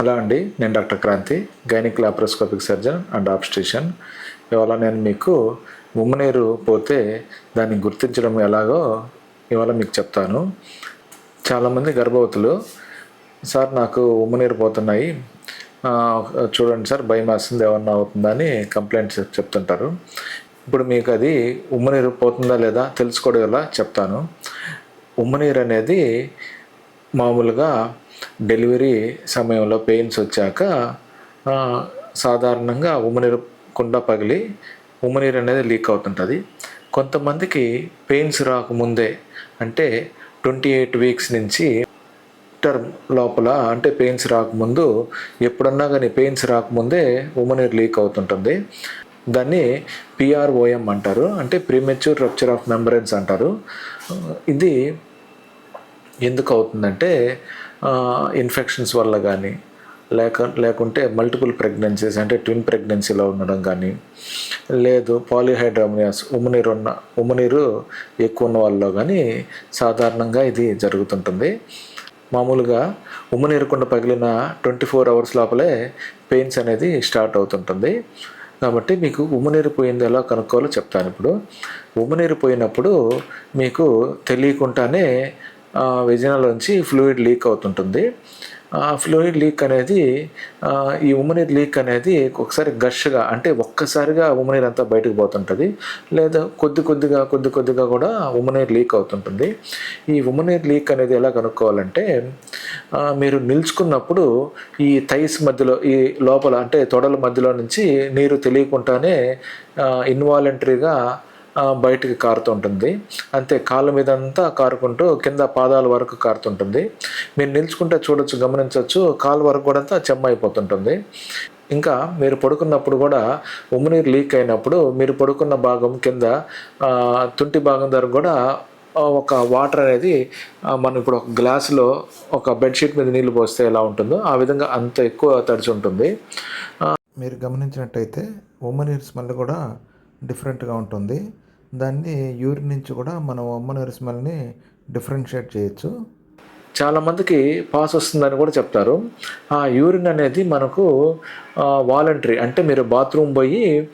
Hello అండి నేను doctor Kranti gynaec laparoscopic surgeon and obstetrician ఇవాళ నేను మీకు ఉమ్మనీరు పోతే దాన్ని గుర్తించడం ఎలాగో ఇవాళ మీకు చెప్తాను. చాలామంది గర్భవతులు సార్ నాకు ఉమ్మనీరు పోతున్నాయి. చూడండి సార్ భయం వేస్తుంది ఏమన్నా అవుతుందని కంప్లైంట్స్ చెప్తుంటారు. ఇప్పుడు మీకు అది ఉమ్మనీరు పోతుందా లేదా తెలుసుకోవడం ఎలా చెప్తాను. ఉమ్మనీరు అనేది మామూలుగా డెలివరీ సమయంలో పెయిన్స్ వచ్చాక సాధారణంగా ఉమ్మనీరు కుండ పగిలి ఉమ్మనీరు అనేది లీక్ అవుతుంటుంది. కొంతమందికి పెయిన్స్ రాకముందే అంటే ట్వంటీ ఎయిట్ వీక్స్ నుంచి టర్మ్ లోపల అంటే పెయిన్స్ రాకముందు ఎప్పుడన్నా కానీ పెయిన్స్ రాకముందే ఉమ్మనీరు లీక్ అవుతుంటుంది. దాన్ని పిఆర్ఓఎం అంటారు అంటే ప్రీమెచ్యూర్ రప్చర్ ఆఫ్ మెంబరెన్స్ అంటారు. ఇది ఎందుకు అవుతుందంటే ఇన్ఫెక్షన్స్ వల్ల కానీ లేక లేకుంటే మల్టిపుల్ ప్రెగ్నెన్సీస్ అంటే ట్విన్ ప్రెగ్నెన్సీలో ఉండడం కానీ లేదు పాలిహైడ్రామియాస్ ఉమ్మనీరు ఉన్న ఉమ్మనీరు ఎక్కువ ఉన్న వాళ్ళలో కానీ సాధారణంగా ఇది జరుగుతుంటుంది. మామూలుగా ఉమ్మనీరుకుండా పగిలిన ట్వంటీ ఫోర్ అవర్స్ లోపలే పెయిన్స్ అనేది స్టార్ట్ అవుతుంటుంది. కాబట్టి మీకు ఉమ్మనీరు పోయింది ఎలా కనుక్కోవాలో చెప్తాను ఇప్పుడు. ఉమ్మనీరు పోయినప్పుడు మీకు తెలియకుండానే వెజినలోంచి ఫ్లూయిడ్ లీక్ అవుతుంటుంది. ఆ ఫ్లూయిడ్ లీక్ అనేది ఈ ఉమ్మనీర్ లీక్ అనేది ఒకసారి గష్గా అంటే ఒక్కసారిగా ఉమ్మనీర్ అంతా బయటకు పోతుంటుంది. లేదా కొద్ది కొద్దిగా కొద్ది కొద్దిగా కూడా ఉమ్మనీర్ లీక్ అవుతుంటుంది. ఈ ఉమ్మనీర్ లీక్ అనేది ఎలా కనుక్కోవాలంటే మీరు నిల్చుకున్నప్పుడు ఈ థైస్ మధ్యలో ఈ లోపల అంటే తొడల మధ్యలో నుంచి నీరు తెలియకుండానే ఇన్వాలంటరీగా బయటికి కారుతుంటుంది. అంతే కాళ్ళ మీద అంతా కారుకుంటూ కింద పాదాల వరకు కారుతుంటుంది. మీరు నిల్చుకుంటే చూడొచ్చు గమనించవచ్చు కాలు వరకు కూడా అంతా చెమ్మ అయిపోతుంటుంది. ఇంకా మీరు పడుకున్నప్పుడు కూడా ఉమ్మునీరు లీక్ అయినప్పుడు మీరు పడుకున్న భాగం కింద తుంటి భాగం దగ్గర కూడా ఒక వాటర్ అనేది మనం ఇప్పుడు ఒక గ్లాసులో ఒక బెడ్షీట్ మీద నీళ్ళు పోస్తే ఎలా ఉంటుందో ఆ విధంగా అంత ఎక్కువ తడిచి ఉంటుంది. మీరు గమనించినట్టయితే ఉమ్మనీరు స్మెల్ కూడా డిఫరెంట్గా ఉంటుంది. దాన్ని యూరిన్ నుంచి కూడా మనం అమ్మనూరి స్మెల్ని డిఫరెన్షియేట్ చేయొచ్చు. చాలామందికి పాస్ వస్తుందని కూడా చెప్తారు. ఆ యూరిన్ అనేది మనకు వాలంటరీ అంటే మీరు బాత్రూమ్ పోయి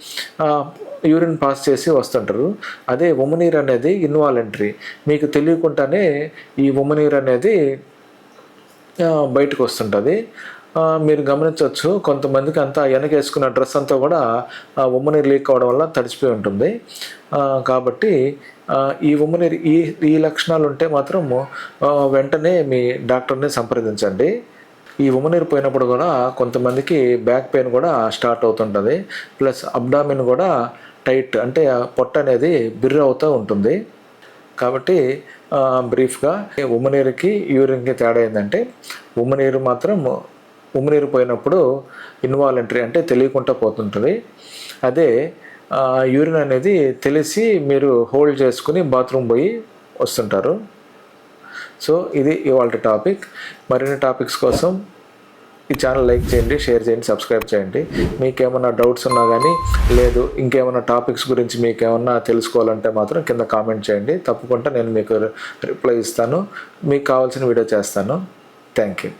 యూరిన్ పాస్ చేసి వస్తుంటారు. అదే ఉమనీర్ అనేది ఇన్వాలంటరీ. మీకు తెలియకుండానే ఈ ఉమనీర్ అనేది బయటకు వస్తుంటుంది. మీరు గమనించవచ్చు కొంతమందికి అంతా వెనకేసుకున్న డ్రెస్ అంతా కూడా ఉమ్మనీరు లీక్ అవడం వల్ల తడిచిపోయి ఉంటుంది. కాబట్టి ఈ ఉమ్మనీరు ఈ ఈ లక్షణాలు ఉంటే మాత్రం వెంటనే మీ డాక్టర్ని సంప్రదించండి. ఈ ఉమ్మనీరు పోయినప్పుడు కూడా కొంతమందికి బ్యాక్ పెయిన్ కూడా స్టార్ట్ అవుతుంటుంది. ప్లస్ అబ్డామిన్ కూడా టైట్ అంటే పొట్ట అనేది బిర్ర అవుతూ ఉంటుంది. కాబట్టి బ్రీఫ్గా ఉమ్మనీరుకి యూరిన్కి తేడా ఏంటంటే ఉమ్మనీరు మాత్రం ఉమ్మనీరు పోయినప్పుడు ఇన్వాలంటరీ అంటే తెలియకుండా పోతుంటుంది. అదే యూరిన్ అనేది తెలిసి మీరు హోల్డ్ చేసుకుని బాత్రూమ్ పోయి వస్తుంటారు. సో ఇది ఇవాళ టాపిక్. మరిన్ని టాపిక్స్ కోసం ఈ ఛానల్ లైక్ చేయండి షేర్ చేయండి సబ్స్క్రైబ్ చేయండి. మీకు ఏమైనా డౌట్స్ ఉన్నా కానీ లేదు ఇంకేమైనా టాపిక్స్ గురించి మీకు ఏమన్నా తెలుసుకోవాలంటే మాత్రం కింద కామెంట్ చేయండి. తప్పకుండా నేను మీకు రిప్లై ఇస్తాను. మీకు కావాల్సిన వీడియో చేస్తాను. Thank you.